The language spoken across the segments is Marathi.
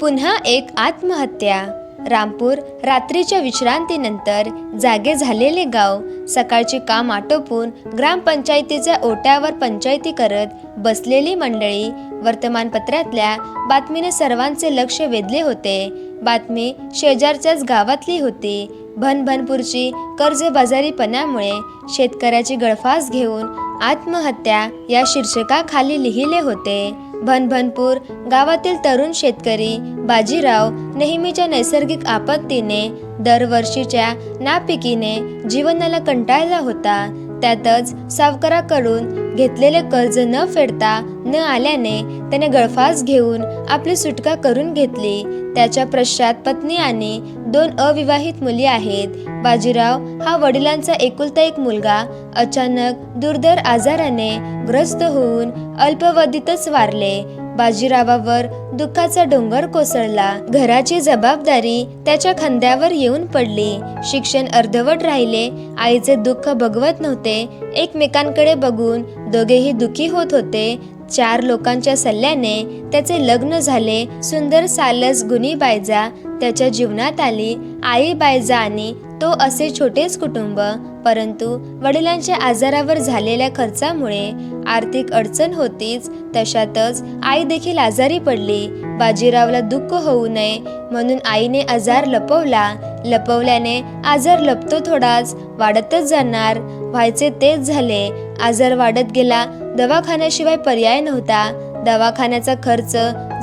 पुन्हा एक आत्महत्या. रामपूर रात्रीच्या विश्रांतीनंतर जागे झालेले गाव सकाळची काम आटोपून ग्रामपंचायतीच्या ओट्यावर पंचायती करत बसलेली मंडळी वर्तमानपत्रातल्या बातमीने सर्वांचे लक्ष वेधले होते. बातमी शेजारच्याच गावातली होती. भनभनपूरची कर्जबाजारीपणामुळे शेतकऱ्याची गळफास घेऊन आत्महत्या या शीर्षकाखाली लिहिले होते. भनभनपूर गावातील तरुण शेतकरी बाजीराव नेहमीच्या नैसर्गिक आपत्तीने दरवर्षीच्या नापिकीने जीवनाला कंटाळला होता. त्यातच सावकाराकडून घेतलेले कर्ज न फेडता न आल्याने त्याने गळफास घेऊन आपली सुटका करून घेतली. त्याच्या पश्चात पत्नी आणि दोन अविवाहित मुली आहेत. बाजीराव हा वडिलांचा एकुलता एक मुलगा. अचानक दुर्धर आजाराने ग्रस्त होऊन अल्पवधीतच वारले. बाजीरावावर दुःखाचा डोंगर कोसळला. घराची जबाबदारी त्याच्या खांद्यावर येऊन पडली. शिक्षण अर्धवट राहिले. आईचे दुःख बघवत नव्हते. एकमेकांकडे बघून दोघेही दुखी होत होते. चार लोकांच्या सल्ल्याने त्याचे लग्न झाले. सुंदर सालस गुणी बायजा त्याच्या जीवनात आली. आई बायजा आणि तो असे छोटेच कुटुंब. परंतु वडिलांच्या आजारावर झालेल्या खर्चामुळे आर्थिक अडचण होतीच. तशातच आई देखील आजारी पडली. बाजीरावला दुःख होऊ नये म्हणून आईने आजार लपवला. लपवल्याने आजार लपतो थोडाच. वाढतच जाणार. व्हायचे तेच झाले. आजार वाढत गेला. दवाखान्याशिवाय पर्याय नव्हता. दवाखान्याचा खर्च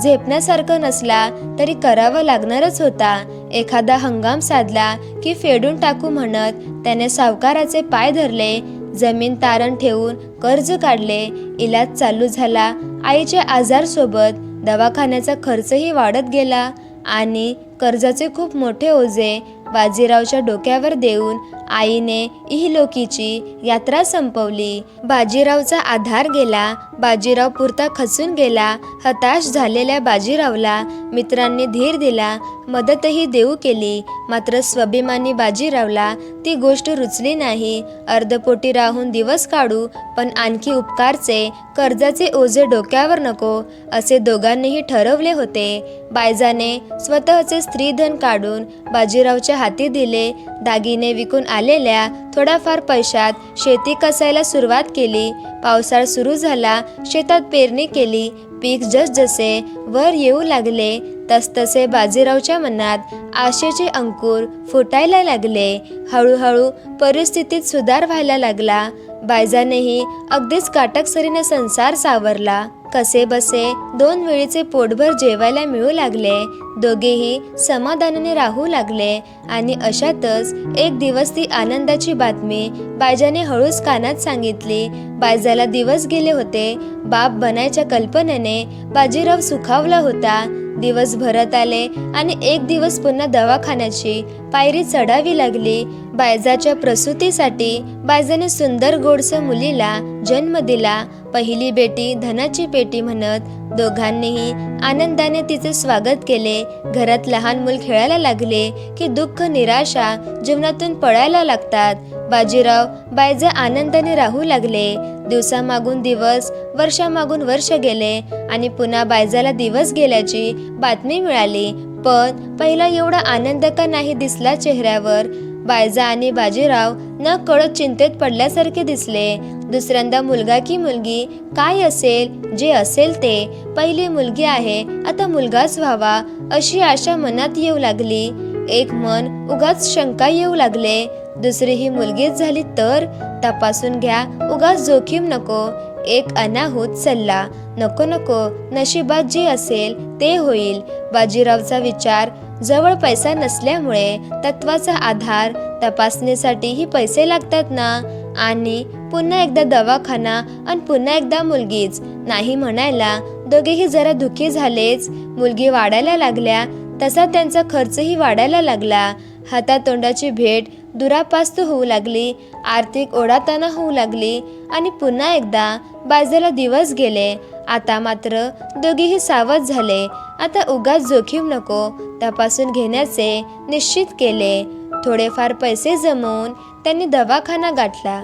झेपण्यासारखा नसला तरी करावा लागणारच होता. एखादा हंगाम साधला की फेडून टाकू म्हणत त्याने सावकाराचे पाय धरले जमीन तारण ठेवून कर्ज काढले इलाज चालू झाला आईच्या आजारसोबत दवाखान्याचा खर्चही वाढत गेला आणि कर्जाचे खूप मोठे ओझे बाजीरावच्या डोक्यावर देऊन आईने इहलोकीची यात्रा संपवली. बाजीरावचा आधार गेला. बाजीराव पुरता खचून गेला. हताश झालेल्या बाजीरावला मित्रांनी धीर दिला. मदतही देऊ केली. मात्र स्वाभिमानी बाजीरावला ती गोष्ट रुचली नाही. अर्धपोटी राहून दिवस काढू पण आणखी उपकारचे कर्जाचे ओझे डोक्यावर नको असे दोघांनीही ठरवले होते. बायजाने स्वतःचे स्त्रीधन काढून बाजीरावच्या हाती दिले. दागिने विकून आलेल्या थोड्याफार पैशात शेती कसायला सुरुवात केली. पावसाळा सुरू झाला शेतात पेरणी केली. पीक जसजसे वर येऊ लागले तसतसे बाजीरावच्या मनात आशेचे अंकुर फुटायला लागले. हळूहळू परिस्थितीत सुधार व्हायला लागला. बायजानेही अगदीच काटकसरीने संसार सावरला. कसे बसे? दोन वेळीचे पोटभर जेवायला मिळू लागले. दोघेही समाधानाने राहू लागले. आणि अशातच एक दिवस ती आनंदाची बातमी बायजाने हळूच कानात सांगितली. बायजाला दिवस गेले होते. बाप बनायच्या कल्पनेने बाजीराव सुखावला होता. दिवस भरत आले आणि एक दिवस पुन्हा दवाखान्याची पायरी चढावी लागली. बायजाच्या प्रसूतीसाठी बायजाने सुंदर गोडसं मुलीला जन्म दिला. पहिली बेटी धनाची पेटी म्हणत दोघांनीही आनंदाने तिचे स्वागत केले. घरात लहान मूल खेळायला लागले की दुःख निराशा जीवनातून पळायला लागतात. बाजीराव बायजा आनंदाने राहू लागले. दिवसामागून दिवस वर्षामागून वर्ष गेले आणि पुन्हा बायजाला दिवस गेल्याची बातमी मिळाली. पण पहिला एवढा आनंद का नाही दिसला चेहऱ्यावर? बायजा आणि बाजीराव न कळत चिंतेत पडल्यासारखे दिसले. दुसऱ्यांदा मुलगा की मुलगी काय असेल जे असेल ते. पहिली मुलगी आहे आता मुलगाच व्हावा अशी आशा मनात येऊ लागली. एक मन उगाच शंका येऊ लागले. दुसरी ही मुलगीच झाली तर तपासून घ्या उगाच जोखीम नको. एक अनाहूत सल्ला. नको नको नशिबात जे असेल ते होईल. बाजीरावचा विचार जवळ पैसा नसल्यामुळे तत्वाचा आधार तपासणीसाठीही पैसे लागतात ना? आणि पुन्हा एकदा दवाखाना आणि पुन्हा एकदा मुलगीच. नाही म्हणायला दोघेही जरा दुखी झालेच. मुलगी वाढायला लागल्या तसा त्यांचा खर्चही वाढायला लागला. हातातोंडाची भेट दुरापास्त होऊ लागली आर्थिक ओढाताना होऊ लागली आणि पुन्हा एकदा बाजूला दिवस गेले. आता मात्र दोघेही सावध झाले. आता उगाच जोखीम नको तपासून घेण्याचे निश्चित केले. थोडेफार पैसे जमवून त्यांनी दवाखाना गाठला.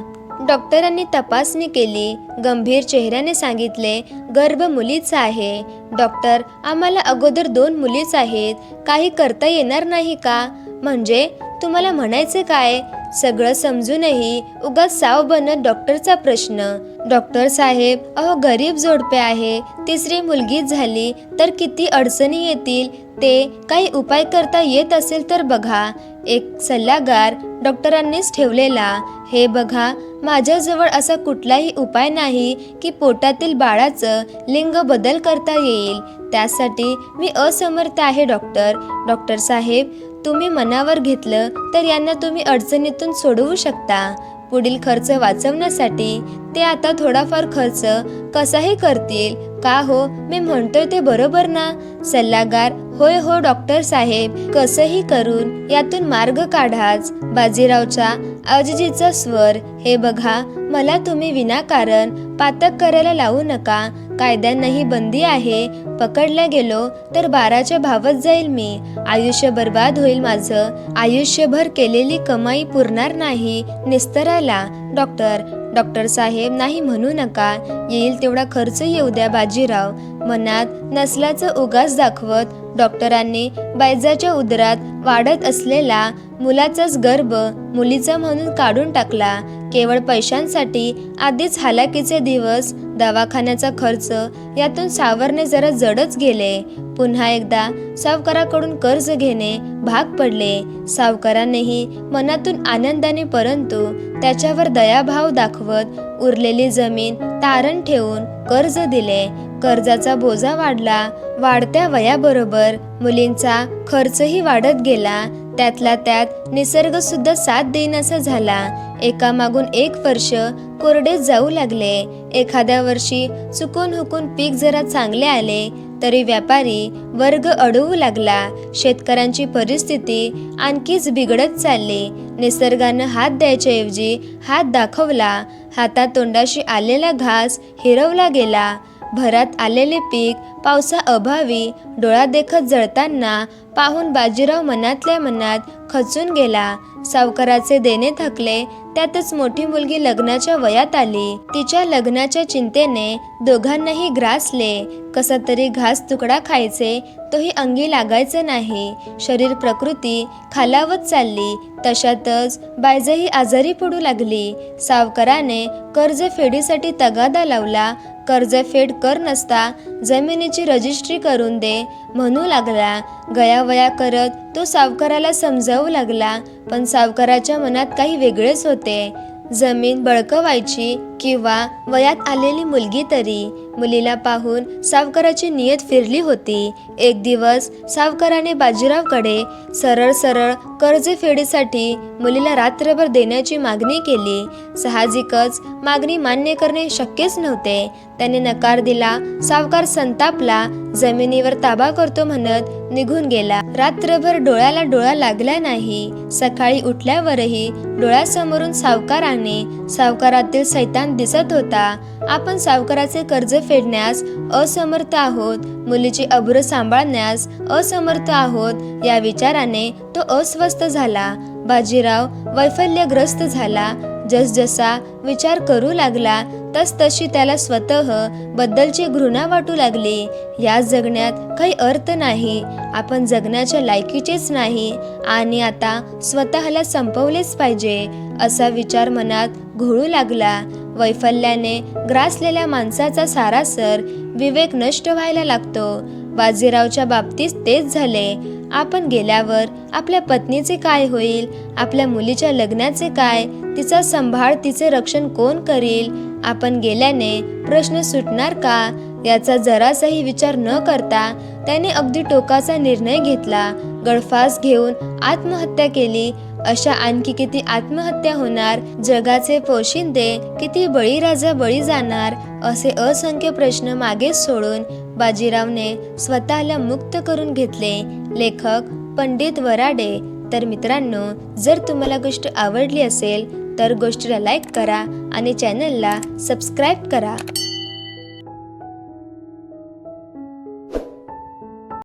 डॉक्टरांनी तपासणी केली. गंभीर चेहऱ्याने सांगितले गर्भ मुलीचा आहे. डॉक्टर आम्हाला अगोदर दोन मुलीच आहेत. काही करता येणार नाही का? म्हणजे तुम्हाला म्हणायचं काय? सगळं समजूनही उगाच साव बनत डॉक्टरचा प्रश्न. डॉक्टर साहेब अहो गरीब जोडपे आहे तिसरी मुलगीच झाली तर किती अडचणी येतील? ते काही उपाय करता येत असेल तर बघा. एक सल्लागार डॉक्टरांनीच ठेवलेला. हे बघा माझ्याजवळ असा कुठलाही उपाय नाही की पोटातील बाळाचं लिंग बदल करता येईल. त्यासाठी मी असमर्थ आहे डॉक्टर. डॉक्टर साहेब तुम्ही मनावर घेतलं तर यांना तुम्ही अडचणीतून सोडवू शकता. पुढील खर्च वाचवण्यासाठी ते आता थोडाफार खर्च कसाही करतील? का हो? मी म्हणतोय ते बरोबर ना? सल्लागार होय हो डॉक्टर साहेब. कसंही करून यातून मार्ग काढाच. बाजीरावचा आजीजीचा स्वर हे बघा मला तुम्ही विनाकारण पातक करायला लावू नका. कायद्यांनाही बंदी आहे. पकडल्या गेलो तर बाराच्या भावत जाईल मी. आयुष्य बर्बाद होईल माझं. आयुष्यभर केलेली कमाई पुरणार नाही. निस्तराला. डॉक्टर डॉक्टर साहेब नाही म्हणू नका. येईल तेवढा खर्च येऊ द्या बाजीराव. मनात नसल्याचं उगास दाखवत डॉक्टरांनी बायजाच्या उदरात वाढत असलेला मुलाचाच गर्भ मुलीचा म्हणून काढून टाकला. केवळ पैशांसाठी आधीच हालाकीचे दिवस दवाखान्याचा खर्च यातून सावरणे जरा जडच गेले. पुन्हा एकदा सावकाराकडून कर्ज घेणे भाग पडले. सावकारानेही मनातून आनंदाने परंतु त्याच्यावर दयाभाव दाखवत उरलेली जमीन तारण ठेवून कर्ज दिले. कर्जाचा बोजा वाढला. वाढत्या वयाबरोबर मुलींचा खर्चही वाढत गेला. त्यातला त्यात निसर्गसुद्धा साथ देईनासा झाला. एकामागून एक वर्ष कोरडे जाऊ लागले. एखाद्या वर्षी चुकून हुकून पीक जरा चांगले आले तरी व्यापारी वर्ग अडवू लागला. शेतकऱ्यांची परिस्थिती आणखीच बिघडत चालली. निसर्गानं हात द्यायच्याऐवजी हात दाखवला. हातात तोंडाशी आलेला घास हिरवला गेला. भरात आलेले पीक पावसाअभावी डोळादेखत डोळा देखत जळताना पाहून बाजीराव मनातल्या मनात खचून गेला. सावकाराचे देणे थकले त्यातच मोठी मुलगी लग्नाच्या वयात आली. तिच्या लग्नाच्या चिंतेने दोघांनाही ग्रासले. कसा तरी घास तुकडा खायचे तोही अंगी लागायचे नाही. शरीर प्रकृती खालावत चालली तशातच बायजही आजारी पडू लागली. सावकाराने कर्ज फेडीसाठी तगादा लावला कर्जफेड कर नसता जमिनीची रजिस्ट्री करून दे म्हणू लागला. गयावया करत तो सावकाराला समजावू लागला पण सावकाराच्या मनात काही वेगळेच होते. जमीन बळकवायची किंवा वयात आलेली मुलगी तरी मुलीला पाहून सावकाराची नियत फिरली होती. एक दिवस सावकाराने बाजीरावकडे सरळ सरळ कर्जफेडीसाठी मुलीला रात्रभर देण्याची मागणी केली. साहजिकच मागणी मान्य करणे शक्यच नव्हते. त्याने नकार दिला सावकार संतापला जमिनीवर ताबा करतो म्हणत निघून गेला. रात्रभर डोळ्याला डोळा लागला नाही. सकाळी उठल्यावरही डोळ्यासमोरून सावकाराने सावकारातील सैतान दिसत होता आपण सावकाराचे कर्ज फेडण्यास असमर्थ आहोत मुलीची अब्र सांभाळण्यास असमर्थ आहोत या विचाराने तो अस्वस्थ झाला. बाजीराव वैफल्यग्रस्त झाला. जसजसा विचार करू लागला तस तशी त्याला स्वतः बद्दलची घृणा वाटू लागली. या जगण्यात काही अर्थ नाही. आपण जगण्याच्या लायकीचेच नाही आणि आता स्वतःला संपवलेच पाहिजे असा विचार मनात घोळू लागला. वैफल्याने ग्रासलेल्या माणसाचा सारासर विवेक नष्ट व्हायला लागतो. बाजीरावच्या बाबतीत तेच झाले. आपण गेल्यावर आपल्या पत्नीचे काय होईल? आपल्या मुलीच्या लग्नाचे काय? तिचा सांभाळ तिचे रक्षण कोण करील? आपण गेल्याने प्रश्न सुटणार का? याचा जरासाही विचार न करता त्याने अगदी टोकाचा निर्णय घेतला. गळफास घेऊन आत्महत्या केली. अशा आणखी किती आत्महत्या होणार? जगाचे पोशिंदे किती बळीराजा बळी जाणार? असे असंख्य प्रश्न मागे सोडून बाजीरावने स्वतःला मुक्त करून घेतले. लेखक पंडित वराडे. तर मित्रांनो जर तुम्हाला गोष्ट आवडली असेल तर गोष्टीला लाईक करा आणि चॅनलला सबस्क्राईब करा.